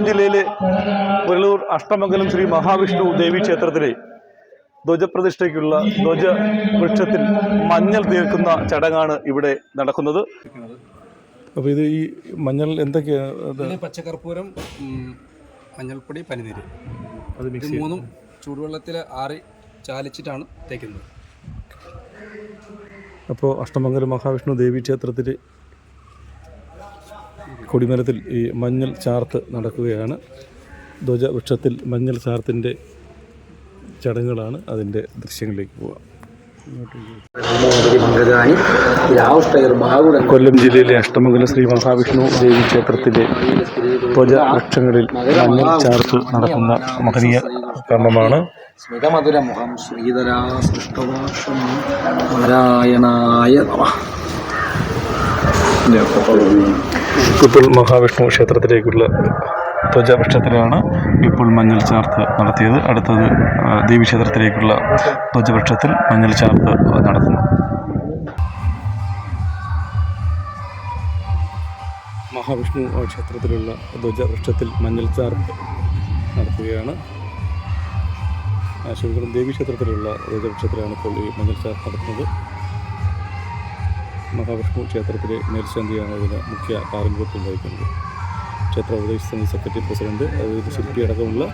കൊല്ലം ജില്ലയിലെ പുനലൂർ അഷ്ടമംഗലം ശ്രീ മഹാവിഷ്ണു ദേവി ക്ഷേത്രത്തിലെ ധ്വജപ്രതിഷ്ഠയ്ക്കുള്ള ധ്വജ വൃക്ഷത്തിൽ മഞ്ഞൾ തീർക്കുന്ന ചടങ്ങാണ് ഇവിടെ നടക്കുന്നത്. അപ്പോൾ ഇത് ഈ മഞ്ഞൾ എന്തൊക്കെയാണ് പച്ചക്കർപ്പൂരം മഞ്ഞൾപ്പൊടി പനിനീര്. അത് ഇത് മൂന്നും ചൂടുവെള്ളത്തിൽ ആറി ചാലിച്ചിട്ടാണ് തേക്കുന്നത്. അപ്പോൾ അഷ്ടമംഗലം മഹാവിഷ്ണു ദേവി ക്ഷേത്രത്തിൽ കൊടിമരത്തിൽ ഈ മഞ്ഞൾ ചാർത്ത് നടക്കുകയാണ്. ധ്വജവൃക്ഷത്തിൽ മഞ്ഞൾ ചാർത്തിന്റെ ചടങ്ങുകളാണ് അതിന്റെ ദൃശ്യങ്ങളിലേക്ക് പോവാം കൊല്ലം ജില്ലയിലെ അഷ്ടമംഗലം ശ്രീ മഹാവിഷ്ണു ദേവി ക്ഷേത്രത്തിലെ ധ്വജ വൃക്ഷങ്ങളിൽ മഞ്ഞൾ ചാർത്ത് നടക്കുന്ന മഹനീയ കർമ്മമാണ്. സ്മിതമധുരമുഖം ശ്രീധരാ സൃഷ്ടവാഷം നാരായണായ നമ. ഇപ്പോൾ മഹാവിഷ്ണു ക്ഷേത്രത്തിലേക്കുള്ള ധ്വജപക്ഷത്തിലാണ് ഇപ്പോൾ മഞ്ഞൾ ചാർത്ത് നടത്തിയത്. അടുത്തത് ദേവി ക്ഷേത്രത്തിലേക്കുള്ള ധ്വജപക്ഷത്തിൽ മഞ്ഞൾ ചാർത്ത് നടത്തുന്നു. മഹാവിഷ്ണു ക്ഷേത്രത്തിലുള്ള ധ്വജവൃക്ഷത്തിൽ മഞ്ഞൾ ചാർത്ത് നടത്തുകയാണ്. ആ, ദേവി ക്ഷേത്രത്തിലുള്ള ധ്വജവൃക്ഷത്തിലാണ് ഇപ്പോൾ ഈ മഞ്ഞൾ ചാർത്ത് നടത്തുന്നത്. മഹാവിഷ്ണു ക്ഷേത്രത്തിലെ മേൽശാന്തിയാണ് ഇതിന് മുഖ്യ കാർമ്മികത്വം വഹിക്കുന്നത് ക്ഷേത്ര ഉപദേശ സമിതി സെക്രട്ടറി പ്രസിഡന്റ് അതായത് ശില്പി അടക്കമുള്ള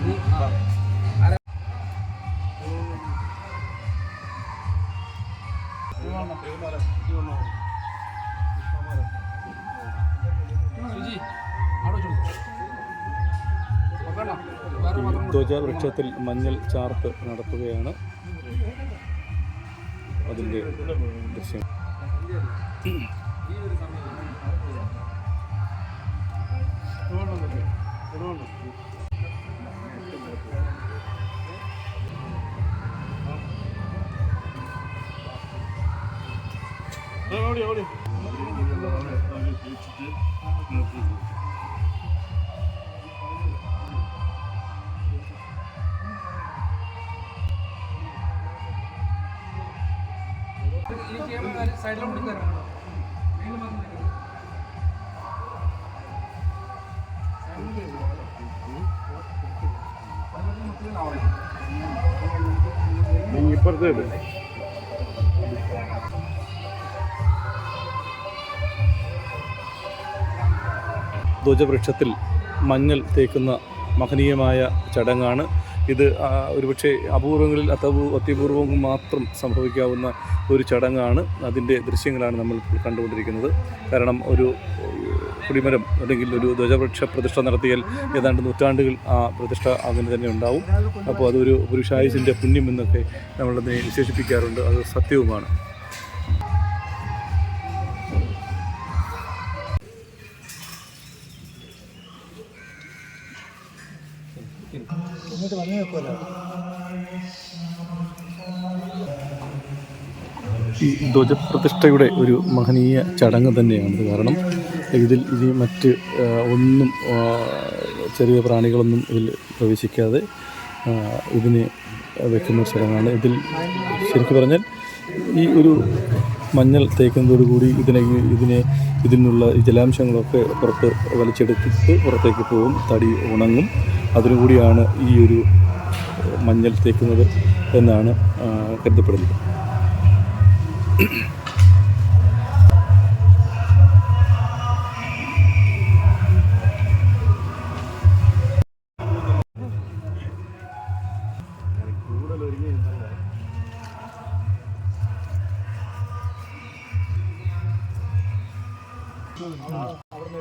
ധ്വജവൃക്ഷത്തിൽ മഞ്ഞൾ ചാർത്ത് നടത്തുകയാണ് അതിന്റെ ദൃശ്യം. ഓടി ഓടി ഇപ്പുറത്തെ ധ്വജവൃക്ഷത്തിൽ മഞ്ഞൾ തേക്കുന്ന മഹനീയമായ ചടങ്ങാണ് ഇത് ഒരുപക്ഷെ അപൂർവങ്ങളിൽ അതപൂ അത്യപൂർവം മാത്രം സംഭവിക്കാവുന്ന ഒരു ചടങ്ങാണ്. അതിന്റെ ദൃശ്യങ്ങളാണ് നമ്മൾ കണ്ടുകൊണ്ടിരിക്കുന്നത്. കാരണം ഒരു കുടിമരം അല്ലെങ്കിൽ ഒരു ധ്വജവൃക്ഷ പ്രതിഷ്ഠ നടത്തിയാൽ ഏതാണ്ട് നൂറ്റാണ്ടുകൾ ആ പ്രതിഷ്ഠ അങ്ങനെ തന്നെ ഉണ്ടാവും. അപ്പോൾ അതൊരു പുരുഷായുസിന്റെ പുണ്യം എന്നൊക്കെ നമ്മളതിനെ വിശേഷിപ്പിക്കാറുണ്ട്. അത് സത്യവുമാണ്. ഈ ധ്വജപ്രതിഷ്ഠയുടെ ഒരു മഹനീയ ചടങ്ങ് തന്നെയാണ് കാരണം ഇതിൽ ഇനി മറ്റ് ഒന്നും ചെറിയ പ്രാണികളൊന്നും ഇതിൽ പ്രവേശിക്കാതെ ഇതിനെ വെക്കുന്ന ചടങ്ങാണ്. ഇതിൽ ശരിക്കും പറഞ്ഞാൽ ഈ ഒരു മഞ്ഞൾ തേക്കുന്നതോടുകൂടി ഇതിനെ ഇതിനെ ഇതിനുള്ള ജലാംശങ്ങളൊക്കെ പുറത്ത് വലിച്ചെടുത്തിട്ട് പുറത്തേക്ക് പോകും തടി ഉണങ്ങും. അതിനുകൂടിയാണ് ഈ ഒരു മഞ്ഞൾ തേക്കുന്നത് എന്നാണ്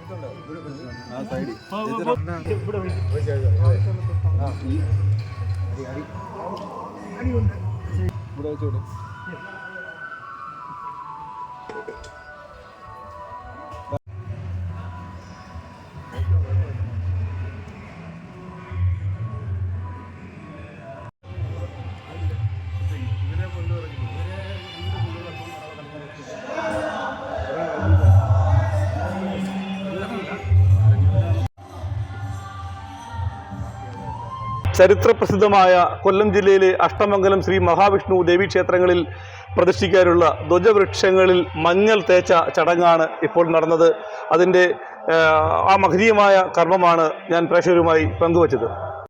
ആ, കരുതപ്പെടുന്നത് ചരിത്രപ്രസിദ്ധമായ കൊല്ലം ജില്ലയിലെ അഷ്ടമംഗലം ശ്രീ മഹാവിഷ്ണു ദേവീക്ഷേത്രങ്ങളിൽ പ്രതിഷ്ഠിക്കാനുള്ള ധ്വജവൃക്ഷങ്ങളിൽ മഞ്ഞൾ തേച്ച ചടങ്ങാണ് ഇപ്പോൾ നടന്നത്. അതിന്റെ ആ, മഹനീയമായ കർമ്മമാണ് ഞാൻ പ്രേക്ഷകരുമായി പങ്കുവച്ചത്.